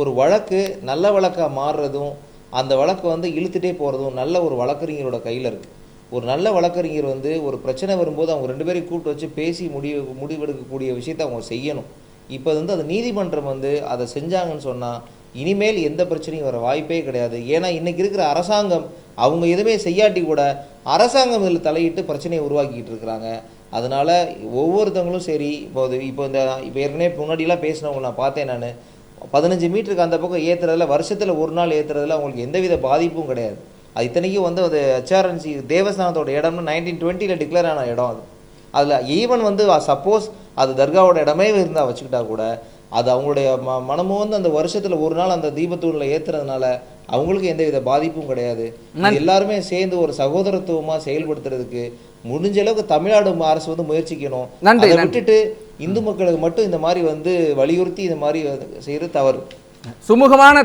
ஒரு வழக்கு நல்ல வழக்காக மாறுறதும் அந்த வழக்கு வந்து இழுத்துட்டே போகிறதும் நல்ல ஒரு வழக்கறிஞரோட கையில் இருக்குது ஒரு நல்ல வழக்கறிஞர் வந்து ஒரு பிரச்சனை வரும்போது அவங்க ரெண்டு பேரையும் கூப்பிட்டு வச்சு பேசி முடிவு முடிவெடுக்கக்கூடிய விஷயத்தை அவங்க செய்யணும். இப்போ வந்து அது நீதிமன்றம் வந்து அதை செஞ்சாங்கன்னு சொன்னால் இனிமேல் எந்த பிரச்சனையும் வர வாய்ப்பே கிடையாது. ஏன்னா இன்றைக்கி இருக்கிற அரசாங்கம் அவங்க எதுவுமே செய்யாட்டி கூட அரசாங்கம் இதில் தலையிட்டு பிரச்சனையை உருவாக்கிட்டு இருக்கிறாங்க. அதனால் ஒவ்வொருத்தவங்களும் சரி இப்போ இப்போ இந்த இப்போ ஏற்கனவே முன்னாடிலாம் பேசினவங்க நான் பார்த்தேன் நான். பதினஞ்சு மீட்டருக்கு அந்த பக்கம் ஏற்றுறதுல வருஷத்தில் ஒரு நாள் ஏற்றுறதுல அவங்களுக்கு எந்தவித பாதிப்பும் கிடையாது. அது இத்தனைக்கும் வந்து அது ஹெச்ஆர்என்சி தேவஸ்தானத்தோட இடம்னு நைன்டீன் டுவெண்ட்டியில் டிக்ளேர் ஆன இடம் அது. அதில் ஈவன் வந்து சப்போஸ் அது தர்காவோட இடமே இருந்தால் வச்சுக்கிட்டா கூட அது அவங்களுடைய ம மனமும் வந்து அந்த வருஷத்தில் ஒரு நாள் அந்த தீபத்தூணில் ஏற்றுறதுனால அவங்களுக்கு எந்தவித பாதிப்பும் கிடையாது. எல்லாருமே சேர்ந்து ஒரு சகோதரத்துவமாக செயல்படுத்துறதுக்கு முடிஞ்ச அளவுக்கு தமிழ்நாடு அரசு வந்து முயற்சிக்கணும். விட்டுட்டு இந்து மக்களுக்கு மட்டும் இந்த மாதிரி வந்து வலியுறுத்தி இந்த மாதிரி செய்கிறது தவறு. சுமூகமான